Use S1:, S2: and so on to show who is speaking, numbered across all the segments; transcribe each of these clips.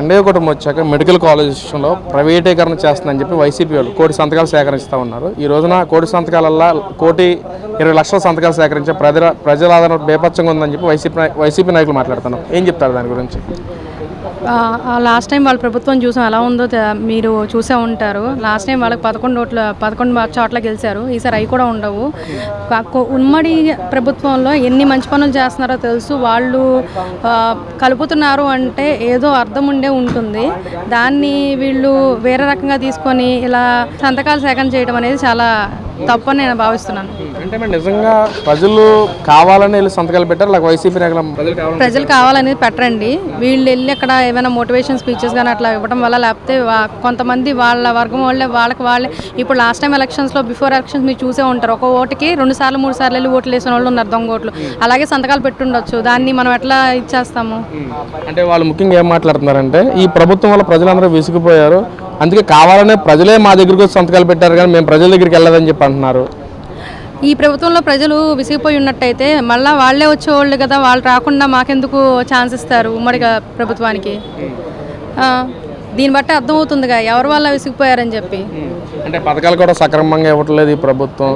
S1: NDA కుటుంబం వచ్చాక medical college విషయంలో ప్రైవేటీకరణ చేస్తుందని చెప్పి వైసీపీ వాళ్ళు కోటి సంతకాలు సేకరిస్తూ ఉన్నారు. ఈ రోజున కోటి సంతకాలల్లో కోటి ఇరవై లక్షల సంతకాలు సేకరించే ప్రజల ప్రజల ఆదరణ బేపచ్చంగా ఉందని చెప్పి వైసీపీ వైసీపీ నాయకులు మాట్లాడుతున్నారు. ఏం చెప్తారు దాని గురించి?
S2: లాస్ట్ టైం వాళ్ళ ప్రభుత్వం చూసాం ఎలా ఉందో మీరు చూసే ఉంటారు. లాస్ట్ టైం వాళ్ళకి పదకొండు ఓట్ల పదకొండు చోట్ల గెలిచారు. ఈసారి అవి కూడా ఉండవు. ఉమ్మడి ప్రభుత్వంలో ఎన్ని మంచి పనులు చేస్తున్నారో తెలుసు. వాళ్ళు కలుపుతున్నారు అంటే ఏదో అర్థం ఉండే ఉంటుంది. దాన్ని వీళ్ళు వేరే రకంగా తీసుకొని ఇలా సంతకాలు సేకరణ చేయడం అనేది చాలా తప్పని నేను భావిస్తున్నాను.
S1: అంటే మరి నిజంగా ప్రజలు కావాలని వెళ్ళి సంతకాలు పెట్టారు లేక వైసీపీ ప్రజలు కావాలని
S2: ప్రజలు కావాలనేది పెట్టరండి. వీళ్ళు వెళ్ళి అక్కడ ఏమైనా మోటివేషన్ స్పీచెస్ కానీ అట్లా ఇవ్వడం వల్ల లేకపోతే కొంతమంది వాళ్ళ వర్గం వాళ్ళే వాళ్ళకి వాళ్ళే. ఇప్పుడు లాస్ట్ టైం ఎలక్షన్స్లో బిఫోర్ ఎలక్షన్స్ మీరు చూసే ఉంటారు. ఒక ఓటుకి రెండు సార్లు మూడు సార్లు వెళ్ళి ఓట్లు వేసిన వాళ్ళు ఉన్నారు దొంగ ఓట్లు. అలాగే సంతకాలు పెట్టుండొచ్చు. దాన్ని మనం ఎట్లా ఇచ్చేస్తాము?
S1: అంటే వాళ్ళు ముఖ్యంగా ఏం మాట్లాడుతున్నారంటే ఈ ప్రభుత్వం వల్ల ప్రజలందరూ విసిగిపోయారు. అందుకే కావాలనే ప్రజలే మా దగ్గరికి సంతకాలు పెట్టారు కానీ మేము ప్రజల దగ్గరికి వెళ్ళదని చెప్పి అంటున్నారు.
S2: ఈ ప్రభుత్వంలో ప్రజలు విసిగిపోయి ఉన్నట్టయితే మళ్ళీ వాళ్ళే వచ్చేవాళ్ళు కదా వాళ్ళు రాకుండా మాకెందుకు ఛాన్స్ ఇస్తారు ఉమ్మడిగా ప్రభుత్వానికి? దీన్ని బట్టి అర్థమవుతుందిగా ఎవరి వల్ల విసిగిపోయారని చెప్పి.
S1: అంటే పథకాలు కూడా సక్రమంగా ఇవ్వట్లేదు ఈ ప్రభుత్వం.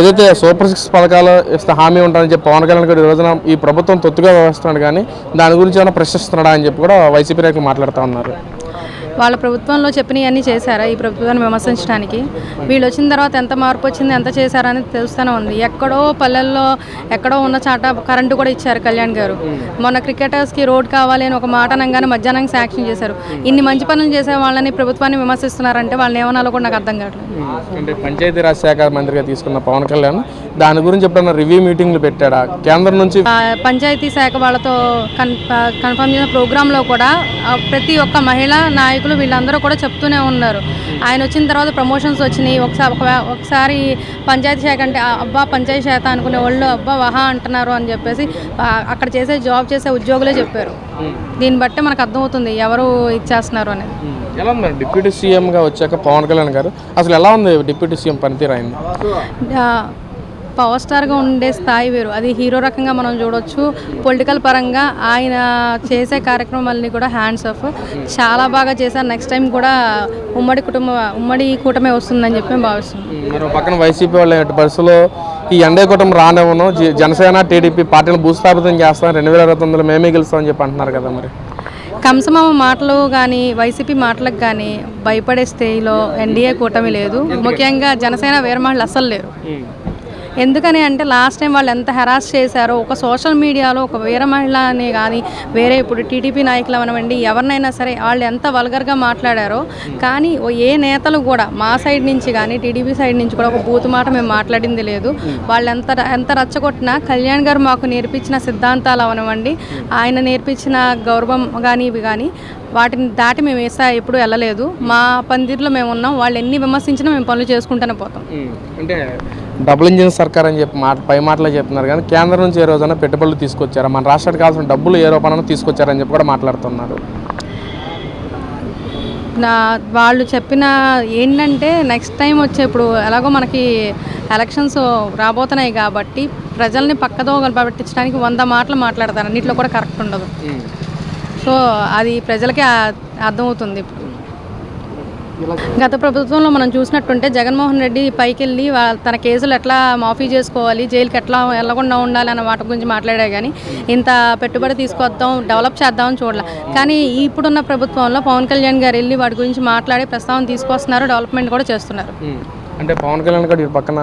S1: ఏదైతే సూపర్ సిక్స్ పథకాలు ఇస్తే హామీ ఉంటుందని చెప్పి పవన్ కళ్యాణ్ గారు ఈ రోజున ఈ ప్రభుత్వం తొత్తుగా వ్యవహరిస్తున్నాడు కానీ దాని గురించి ఏమైనా ప్రశ్నిస్తున్నాడా అని చెప్పి కూడా వైసీపీ నాయకులు మాట్లాడుతూ ఉన్నారు.
S2: వాళ్ళ ప్రభుత్వంలో చెప్పినవన్నీ చేశారా ఈ ప్రభుత్వాన్ని విమర్శించడానికి? వీళ్ళు వచ్చిన తర్వాత ఎంత మార్పు వచ్చింది ఎంత చేశారని తెలుస్తూనే ఉంది. ఎక్కడో పల్లెల్లో ఎక్కడో ఉన్న చాట కరెంటు కూడా ఇచ్చారు కళ్యాణ్ గారు. మొన్న క్రికెటర్స్కి రోడ్ కావాలి అని ఒక మాట అనగానే మధ్యాహ్నం శాంక్షన్ చేశారు. ఇన్ని మంచి పనులు చేసే వాళ్ళని ప్రభుత్వాన్ని విమర్శిస్తున్నారంటే వాళ్ళని ఏమనాలో కూడా నాకు అర్థం కావట్లేదు.
S1: అంటే పంచాయతీరాజ్ శాఖ మంత్రిగా తీసుకున్న పవన్ కళ్యాణ్ దాని గురించి ఎప్పుడైనా రివ్యూ మీటింగ్లు పెట్టాడా? కేంద్రం నుంచి
S2: పంచాయతీ శాఖ వాళ్ళతో కన్ఫర్మ్ చేసిన ప్రోగ్రాంలో కూడా ప్రతి ఒక్క మహిళా నాయకులు వీళ్ళందరూ కూడా చెప్తూనే ఉన్నారు. ఆయన వచ్చిన తర్వాత ప్రమోషన్స్ వచ్చినాయి. ఒకసారి ఒక- ఒకసారి పంచాయతీ శాఖ అంటే అబ్బా పంచాయతీ శాఖ అనుకునే వాళ్ళు అబ్బా వహా అంటున్నారు అని చెప్పేసి అక్కడ చేసే జాబ్ చేసే ఉద్యోగులే చెప్పారు. దీన్ని బట్టి మనకు అర్థమవుతుంది ఎవరు ఇచ్చేస్తున్నారు అనేది.
S1: ఎలా ఉంది డిప్యూటీ సీఎంగా వచ్చాక పవన్ కళ్యాణ్ గారు అసలు ఎలా ఉంది డిప్యూటీ సీఎం పనితీరు అయింది
S2: పవర్ స్టార్గా ఉండే స్థాయి వేరు. అది హీరో రకంగా మనం చూడొచ్చు. పొలిటికల్ పరంగా ఆయన చేసే కార్యక్రమాలని కూడా హ్యాండ్స్ ఆఫ్ చాలా బాగా చేశారు. నెక్స్ట్ టైం కూడా ఉమ్మడి కుటుంబ ఉమ్మడి కూటమే వస్తుందని చెప్పి మేము భావిస్తున్నాం.
S1: పక్కన వైసీపీ వాళ్ళ పరిస్థితుల్లో ఈ ఎండే కుటుంబం రానివ్వను. జనసేన టీడీపీ పార్టీని భూస్థాపితం చేస్తాం రెండు వేల ఇరవై తొమ్మిదిలో మేమే గెలుస్తామని చెప్పి అంటున్నారు కదా మరి.
S2: కంసమామ మాటలు కానీ వైసీపీ మాటలకు కానీ భయపడే స్థాయిలో ఎన్డీఏ కూటమి లేదు. ముఖ్యంగా జనసేన వేరే మహిళలు అస్సలు లేరు. ఎందుకని అంటే లాస్ట్ టైం వాళ్ళు ఎంత హెరాస్ చేశారో ఒక సోషల్ మీడియాలో ఒక వీర మహిళ అని కానీ వేరే ఇప్పుడు టీడీపీ నాయకులు అవనివ్వండి ఎవరినైనా సరే వాళ్ళు ఎంత వల్గర్గా మాట్లాడారో కానీ ఓ ఏ నేతలు కూడా మా సైడ్ నుంచి కానీ టీడీపీ సైడ్ నుంచి కూడా ఒక బూతు మాట మేము మాట్లాడింది లేదు. వాళ్ళు ఎంత ఎంత రచ్చగొట్టినా కళ్యాణ్ గారు మాకు నేర్పించిన సిద్ధాంతాలు అవనివ్వండి ఆయన నేర్పించిన గౌరవం కానీ ఇవి కానీ వాటిని దాటి మేము వేసా ఎప్పుడు వెళ్ళలేదు. మా పందిర్లో మేము ఉన్నాం. వాళ్ళు ఎన్ని విమర్శించినా మేము పనులు చేసుకుంటూనే పోతాం.
S1: అంటే డబుల్ ఇంజిన్ సర్కార్ అని చెప్పి మాట పై మాటలే చెప్తున్నారు కానీ కేంద్రం నుంచి ఏ రోజైనా పెట్టుబడులు తీసుకొచ్చారా? మన రాష్ట్రానికి కావాల్సిన డబ్బులు ఏ రూపంలో తీసుకొచ్చారని చెప్పి కూడా మాట్లాడుతున్నారు.
S2: నా వాళ్ళు చెప్పిన ఏంటంటే నెక్స్ట్ టైం వచ్చే ఇప్పుడు ఎలాగో మనకి ఎలక్షన్స్ రాబోతున్నాయి కాబట్టి ప్రజల్ని పక్కదోగలు పట్టించడానికి వంద మాటలు మాట్లాడతారు. అన్నింటిలో కూడా కరెక్ట్ ఉండదు. సో అది ప్రజలకి అర్థమవుతుంది ఇప్పుడు. గత ప్రభుత్వంలో మనం చూసినట్టుంటే జగన్మోహన్ రెడ్డి పైకి వెళ్ళి తన కేసులు ఎట్లా మాఫీ చేసుకోవాలి జైలుకి ఎట్లా వెళ్ళకుండా ఉండాలి అన్న వాటి గురించి మాట్లాడే కానీ ఇంత పెట్టుబడి తీసుకొద్దాం డెవలప్ చేద్దామని చూడాల. కానీ ఇప్పుడున్న ప్రభుత్వంలో పవన్ కళ్యాణ్ గారు వెళ్ళి వాటి గురించి మాట్లాడి ప్రస్తావన తీసుకొస్తున్నారు డెవలప్మెంట్ కూడా చేస్తున్నారు.
S1: అంటే పవన్ కళ్యాణ్ గారు పక్కన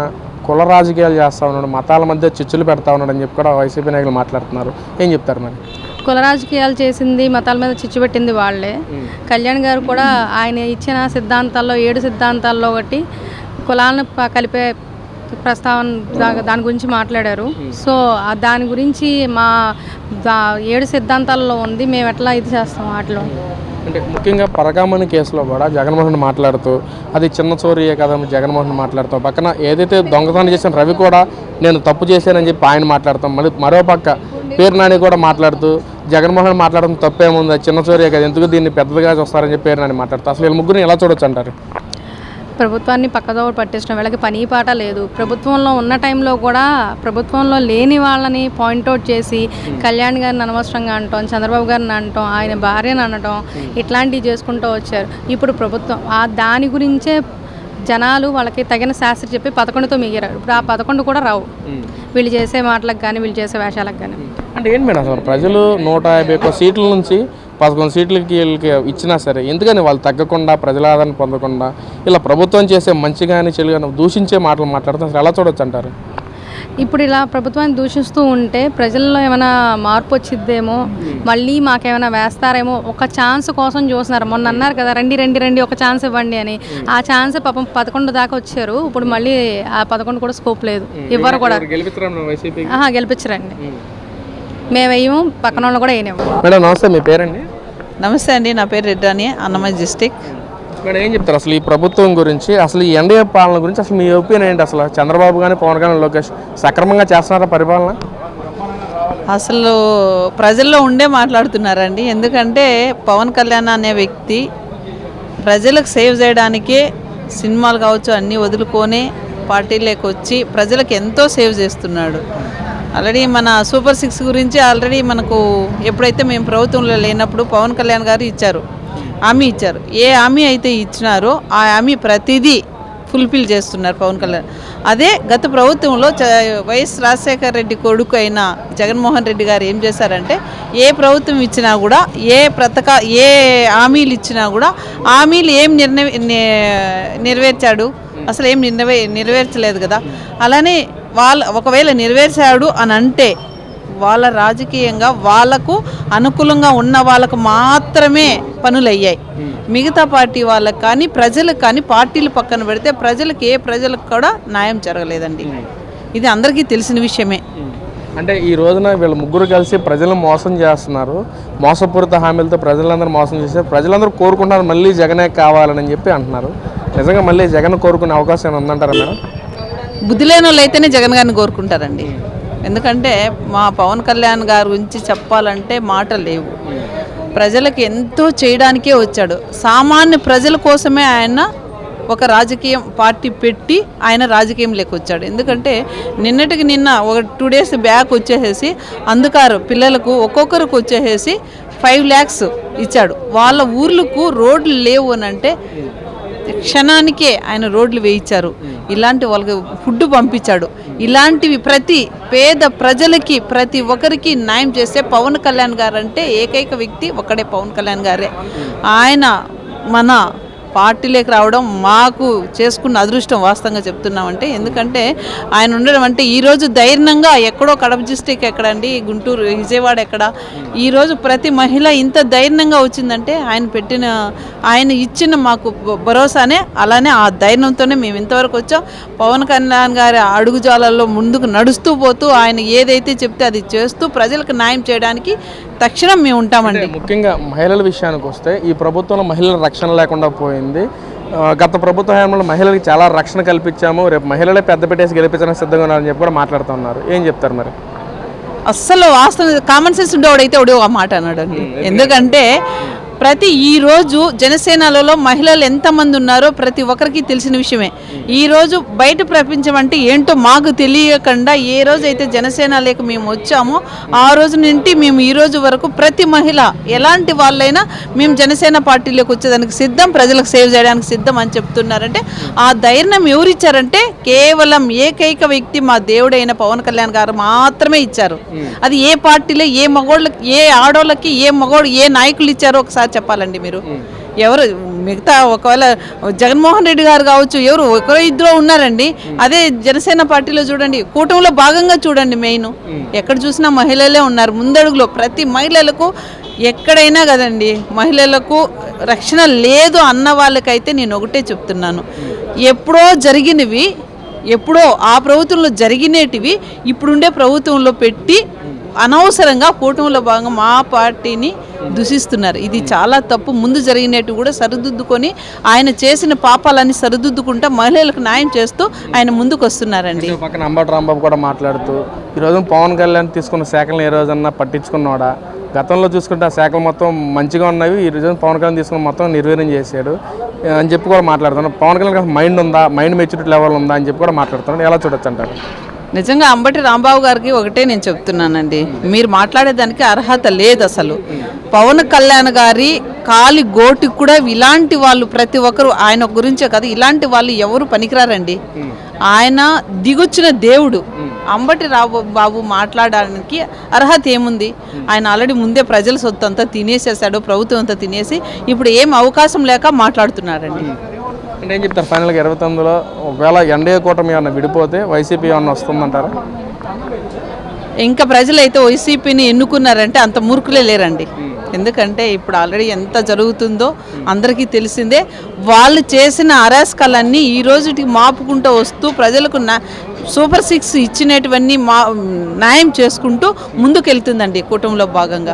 S1: కుల రాజకీయాలు చేస్తా ఉన్నాడు మతాల మధ్య చిచ్చులు పెడతా ఉన్నాడు అని చెప్పి కూడా వైసీపీ నాయకులు మాట్లాడుతున్నారు. ఏం చెప్తారు మరి?
S2: కుల రాజకీయాలు చేసింది మతాల మీద చిచ్చు పెట్టింది వాళ్ళే. కళ్యాణ్ గారు కూడా ఆయన ఇచ్చిన సిద్ధాంతాల్లో ఏడు సిద్ధాంతాల్లో ఒకటి కులాలను కలిపే ప్రస్తావన దాని గురించి మాట్లాడారు. సో దాని గురించి మా ఏడు సిద్ధాంతాల్లో ఉంది మేము ఎట్లా ఇది చేస్తాం వాటిలో?
S1: అంటే ముఖ్యంగా పరకామణి కేసులో కూడా జగన్మోహన్ మాట్లాడుతూ అది చిన్న చోరీయే కదా జగన్మోహన్ మాట్లాడుతూ పక్కన ఏదైతే దొంగతనం చేసిన రవి కూడా నేను తప్పు చేశానని చెప్పి ఆయన మాట్లాడతాం మళ్ళీ మరో పక్క పేరు నాని కూడా మాట్లాడుతూ జగన్మోహన్ మాట్లాడడం తప్పేముంది? చిన్న చోరీయే కదా ఎందుకు దీన్ని పెద్దదిగా చూస్తారని చెప్పి పేరు నాని మాట్లాడుతూ? అసలు వీళ్ళ ముగ్గురిని ఎలా చూడొచ్చు అంటారు?
S2: ప్రభుత్వాన్ని పక్కదో పట్టించడం వీళ్ళకి పని పాట లేదు. ప్రభుత్వంలో ఉన్న టైంలో కూడా ప్రభుత్వంలో లేని వాళ్ళని పాయింట్అవుట్ చేసి కళ్యాణ్ గారిని అనవసరంగా అంటాం చంద్రబాబు గారిని అంటాం ఆయన భార్యను అనటం ఇట్లాంటివి చేసుకుంటూ వచ్చారు. ఇప్పుడు ప్రభుత్వం ఆ దాని గురించే జనాలు వాళ్ళకి తగిన శాస్త్రి చెప్పి పదకొండుతో మిగిరారు. ఇప్పుడు ఆ పదకొండు కూడా రావు. వీళ్ళు చేసే మాటలకు కానీ వీళ్ళు చేసే వేషాలకు కానీ
S1: అంటే ఏంటి మేడం అసలు ప్రజలు నూట యాభై ఒక్క సీట్ల నుంచి పదకొండు సీట్లకి వీళ్ళకి ఇచ్చినా సరే ఎందుకని వాళ్ళు తగ్గకుండా ప్రజల ఆదరణ పొందకుండా ఇలా ప్రభుత్వం చేసే మంచి కానీ చెడు కానీ దూషించే మాటలు మాట్లాడుతూ అసలు ఎలా చూడొచ్చు అంటారు
S2: ఇప్పుడు ఇలా ప్రభుత్వాన్ని దూషిస్తూ ఉంటే ప్రజల్లో ఏమైనా మార్పు వచ్చిద్దేమో? మళ్ళీ మాకేమైనా వేస్తారేమో? ఒక ఛాన్స్ కోసం చూస్తున్నారు. మొన్న అన్నారు కదా రండి రండి రండి ఒక ఛాన్స్ ఇవ్వండి అని. ఆ ఛాన్స్ పాపం పదకొండు దాకా వచ్చారు. ఇప్పుడు మళ్ళీ ఆ పదకొండు కూడా స్కోప్ లేదు. ఇవ్వరు కూడా. గెలిపించరండి. మేము వేయము పక్కన వాళ్ళు కూడా వేయలేము
S1: మేడం నమస్తే మీ పేరండి?
S3: నమస్తే అండి నా పేరు రెడ్డాని అన్నమయ్య డిస్టిక్.
S1: మేడం ఏం చెప్తారు? అసలు ఈ ప్రభుత్వం గురించి అసలు ఈ ఎన్డీఏ పాలన గురించి అసలు మీ ఒపీనియన్ ఏంటి? అసలు చంద్రబాబు కానీ పవన్ కళ్యాణ్ లోకేష్ సక్రమంగా చేస్తున్నారా పరిపాలన?
S3: అసలు ప్రజల్లో ఉండే మాట్లాడుతున్నారండి. ఎందుకంటే పవన్ కళ్యాణ్ అనే వ్యక్తి ప్రజలకు సేవ్ చేయడానికే సినిమాలు కావచ్చు అన్నీ వదులుకొని పార్టీలోకి వచ్చి ప్రజలకు ఎంతో సేవ్ చేస్తున్నాడు. ఆల్రెడీ మన సూపర్ సిక్స్ గురించి ఆల్రెడీ మనకు ఎప్పుడైతే మేము ప్రభుత్వంలో లేనప్పుడు పవన్ కళ్యాణ్ గారు ఇచ్చారు హామీ ఇచ్చారు. ఏ హామీ అయితే ఇచ్చినారో ఆ హామీ ప్రతిదీ ఫుల్ఫిల్ చేస్తున్నారు పవన్ కళ్యాణ్. అదే గత ప్రభుత్వంలో చ వైఎస్ రాజశేఖర రెడ్డి కొడుకు అయిన జగన్మోహన్ రెడ్డి గారు ఏం చేశారంటే ఏ ప్రభుత్వం ఇచ్చినా కూడా ఏ ప్రతక ఏ హామీలు ఇచ్చినా కూడా హామీలు ఏం నిర్ణయ నే- నెరవేర్చాడు. అసలు ఏం నిర్వే నెరవేర్చలేదు కదా. అలానే వాళ్ళ ఒకవేళ నెరవేర్చాడు అని అంటే వాళ్ళ రాజకీయంగా వాళ్ళకు అనుకూలంగా ఉన్న వాళ్ళకు మాత్రమే పనులు అయ్యాయి మిగతా పార్టీ వాళ్ళకి కానీ ప్రజలకు కానీ పార్టీలు పక్కన పెడితే ప్రజలకు ఏ ప్రజలకు కూడా న్యాయం జరగలేదండి. ఇది అందరికీ తెలిసిన విషయమే.
S1: అంటే ఈ రోజున వీళ్ళ ముగ్గురు కలిసి ప్రజలను మోసం చేస్తున్నారు. మోసపూరిత హామీలతో ప్రజలందరూ మోసం చేస్తే ప్రజలందరూ కోరుకుంటున్నారు మళ్ళీ జగనే కావాలని చెప్పి అంటున్నారు. నిజంగా మళ్ళీ జగన్ కోరుకునే అవకాశం ఏమైనా ఉందంటారా మేడం?
S3: బుద్ధి లేని వాళ్ళు అయితేనే జగన్ గారిని కోరుకుంటారండి. ఎందుకంటే మా పవన్ కళ్యాణ్ గారి గురించి చెప్పాలంటే మాటలు లేవు. ప్రజలకు ఎంతో చేయడానికే వచ్చాడు. సామాన్య ప్రజల కోసమే ఆయన ఒక రాజకీయం పార్టీ పెట్టి ఆయన రాజకీయం వచ్చాడు. ఎందుకంటే నిన్నటికి నిన్న ఒక టూ డేస్ బ్యాక్ వచ్చేసేసి అందుకారు పిల్లలకు ఒక్కొక్కరికి వచ్చేసేసి ఫైవ్ ల్యాక్స్ ఇచ్చాడు. వాళ్ళ ఊర్లకు రోడ్లు లేవు అని అంటే క్షణానికే ఆయన రోడ్లు వేయించారు. ఇలాంటి వాళ్ళకి ఫుడ్ పంపించాడు. ఇలాంటివి ప్రతి పేద ప్రజలకి ప్రతి ఒక్కరికి న్యాయం చేస్తే పవన్ కళ్యాణ్ గారు అంటే ఏకైక వ్యక్తి ఒక్కడే పవన్ కళ్యాణ్ గారే. ఆయన మన పార్టీలోకి రావడం మాకు చేసుకున్న అదృష్టం వాస్తవంగా చెప్తున్నామంటే. ఎందుకంటే ఆయన ఉండడం అంటే ఈరోజు ధైర్యంగా ఎక్కడో కడప డిస్టిక్ ఎక్కడండి గుంటూరు విజయవాడ ఎక్కడ? ఈరోజు ప్రతి మహిళ ఇంత ధైర్యంగా వచ్చిందంటే ఆయన పెట్టిన ఆయన ఇచ్చిన మాకు భరోసానే అలానే ఆ ధైర్యంతోనే మేము ఇంతవరకు వచ్చాం. పవన్ కళ్యాణ్ గారి అడుగుజాలల్లో ముందుకు నడుస్తూ పోతూ ఆయన ఏదైతే చెప్తే అది చేస్తూ ప్రజలకు న్యాయం చేయడానికి తక్షణం మేము ఉంటామండి.
S1: ముఖ్యంగా మహిళల విషయానికి వస్తే ఈ ప్రభుత్వంలో మహిళల రక్షణ లేకుండా పోయింది. గత ప్రభుత్వ హయాంలో మహిళలకు చాలా రక్షణ కల్పించాము. రేపు మహిళలే పెద్ద పెట్టేసి గెలిపించడానికి సిద్ధంగా ఉన్నారని చెప్పి కూడా మాట్లాడుతున్నారు ఏం చెప్తారు మరి?
S3: అస్సలు వాస్తవం కామన్ సెన్స్ ఉండేవాడైతే ఒకడే ఒక మాట అన్నాడండి. ఎందుకంటే ప్రతి ఈ రోజు జనసేనలలో మహిళలు ఎంతమంది ఉన్నారో ప్రతి ఒక్కరికి తెలిసిన విషయమే. ఈ రోజు బయట ప్రపంచం అంటే ఏంటో మాకు తెలియకుండా ఏ రోజు అయితే జనసేన లేక మేము వచ్చామో ఆ రోజు నుండి మేము ఈ రోజు వరకు ప్రతి మహిళ ఎలాంటి వాళ్ళైనా మేము జనసేన పార్టీలోకి వచ్చేదానికి సిద్ధం ప్రజలకు సేవ్ చేయడానికి సిద్ధం అని చెప్తున్నారంటే ఆ ధైర్యం ఎవరిచ్చారంటే కేవలం ఏకైక వ్యక్తి మా దేవుడైన పవన్ కళ్యాణ్ గారు మాత్రమే ఇచ్చారు. అది ఏ పార్టీలో ఏ మగోళ్ళకి ఏ ఆడోళ్ళకి ఏ మగోడు ఏ నాయకులు ఇచ్చారో ఒకసారి చెప్పాలండి మీరు? ఎవరు మిగతా ఒకవేళ జగన్మోహన్ రెడ్డి గారు కావచ్చు ఎవరు ఒకరో ఇద్దరు ఉన్నారండి. అదే జనసేన పార్టీలో చూడండి కూటమిలో భాగంగా చూడండి మెయిన్. ఎక్కడ చూసినా మహిళలే ఉన్నారు. ముందడుగులో ప్రతి మహిళలకు ఎక్కడైనా కదండి మహిళలకు రక్షణ లేదు అన్న వాళ్ళకైతే నేను ఒకటే చెప్తున్నాను. ఎప్పుడో జరిగినవి ఎప్పుడో ఆ ప్రభుత్వంలో జరిగినేటివి ఇప్పుడుండే ప్రభుత్వంలో పెట్టి అనవసరంగా కూటమిలో భాగంగా మా పార్టీని దూషిస్తున్నారు. ఇది చాలా తప్పు. ముందు జరిగినట్టు కూడా సరిదిద్దుకొని ఆయన చేసిన పాపాలన్నీ సరిదిద్దుకుంటా మహిళలకు న్యాయం చేస్తూ ఆయన ముందుకు వస్తున్నారండి
S1: పక్కన అంబటి రాంబాబు కూడా మాట్లాడుతూ ఈరోజు పవన్ కళ్యాణ్ తీసుకున్న శాఖలను ఏ రోజన్నా పట్టించుకున్నాడా? గతంలో చూసుకుంటే ఆ శాఖలు మొత్తం మంచిగా ఉన్నవి ఈ రోజు పవన్ కళ్యాణ్ తీసుకుని మొత్తం నిర్వీర్యం చేశాడు. అని చెప్పి కూడా మాట్లాడుతున్నాడు. పవన్ కళ్యాణ్ మైండ్ ఉందా? మైండ్ మెచ్యూరిటీ లెవెల్ ఉందా? అని చెప్పి కూడా మాట్లాడుతున్నాడు. ఎలా చూడొచ్చు అంటారు?
S3: నిజంగా అంబటి రాంబాబు గారికి ఒకటే నేను చెప్తున్నానండి. మీరు మాట్లాడేదానికి అర్హత లేదు అసలు. పవన్ కళ్యాణ్ గారి కాలి గోటికి కూడా ఇలాంటి వాళ్ళు ప్రతి ఒక్కరు ఆయన గురించే కాదు ఇలాంటి వాళ్ళు ఎవరు పనికిరారండి. ఆయన దిగొచ్చిన దేవుడు. అంబటి రావు బాబు మాట్లాడడానికి అర్హత ఏముంది? ఆయన ఆల్రెడీ ముందే ప్రజల సొత్తు అంతా తినేసేసాడు ప్రభుత్వం అంతా తినేసి ఇప్పుడు ఏం అవకాశం లేక మాట్లాడుతున్నారండి.
S1: అంటే ఏం చెప్తారు? ఫైనల్గా ఇరవై తొమ్మిదిలో ఒకవేళ ఎన్డీఏ కూటమి ఏమన్నా విడిపోతే వైసీపీ ఏమన్నా వస్తుందంటారా?
S3: ఇంకా ప్రజలైతే వైసీపీని ఎన్నుకున్నారంటే అంత మూర్ఖులే లేరండి. ఎందుకంటే ఇప్పుడు ఆల్రెడీ ఎంత జరుగుతుందో అందరికీ తెలిసిందే. వాళ్ళు చేసిన అరాస్కాలన్నీ ఈ రోజుకి మాపుకుంటూ వస్తూ ప్రజలకు నా సూపర్ సిక్స్ ఇచ్చినటువన్నీ మా న్యాయం చేసుకుంటూ ముందుకెళ్తుందండి కూటమిలో భాగంగా.